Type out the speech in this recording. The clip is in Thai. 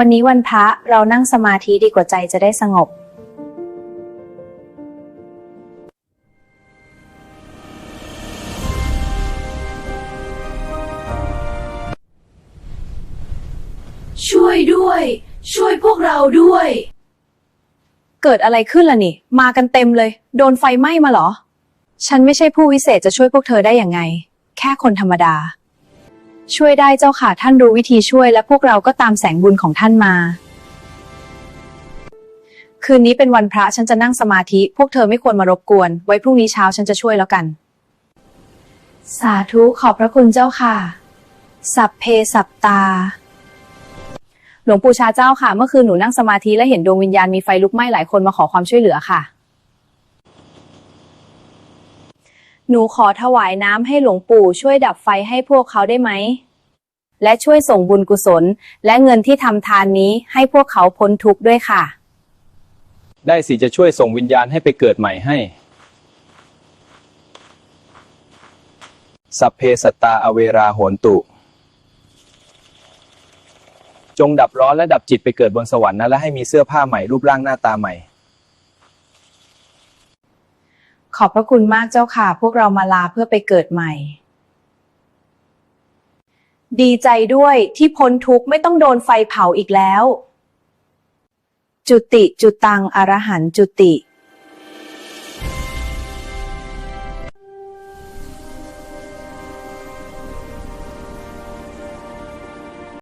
วันนี้วันพระเรานั่งสมาธิดีกว่าใจจะได้สงบ ช่วยด้วย ช่วยพวกเราด้วย เกิดอะไรขึ้นล่ะนี่ มากันเต็มเลย โดนไฟไหม้มาเหรอ ฉันไม่ใช่ผู้วิเศษจะช่วยพวกเธอได้อย่างไง แค่คนธรรมดา ช่วยได้เจ้าค่ะท่านรู้วิธีช่วยและพวกเราก็ตามแสงบุญของท่านมา คืนนี้เป็นวันพระฉันจะนั่งสมาธิ พวกเธอไม่ควรมารบกวน ไว้พรุ่งนี้เช้าฉันจะช่วยแล้วกัน สาธุขอบพระคุณเจ้าค่ะ สัพเพสัพตา หลวงปู่ชาเจ้าค่ะ เมื่อคืนหนูนั่งสมาธิและเห็นดวงวิญญาณมีไฟลุกไหม้หลายคนมาขอความช่วยเหลือค่ะ หนูขอถวายน้ำให้หลวงปู่ช่วยดับไฟให้พวกเขาได้ไหม และช่วยส่งบุญกุศล และเงินที่ทำทานนี้ให้พวกเขาพ้นทุกข์ด้วยค่ะ ได้สิจะช่วยส่งวิญญาณให้ไปเกิดใหม่ให้ สัพเพสัตตาอเวราโหนตุ จงดับร้อนและดับจิตไปเกิดบนสวรรค์นะและให้มีเสื้อผ้าใหม่รูปร่างหน้าตาใหม่ ขอบพระคุณมากเจ้าค่ะ พวกเรามาลาเพื่อไปเกิดใหม่ ดีใจด้วยที่พ้นทุกข์ไม่ต้องโดนไฟเผาอีกแล้ว จุติจุตังอรหันจุติ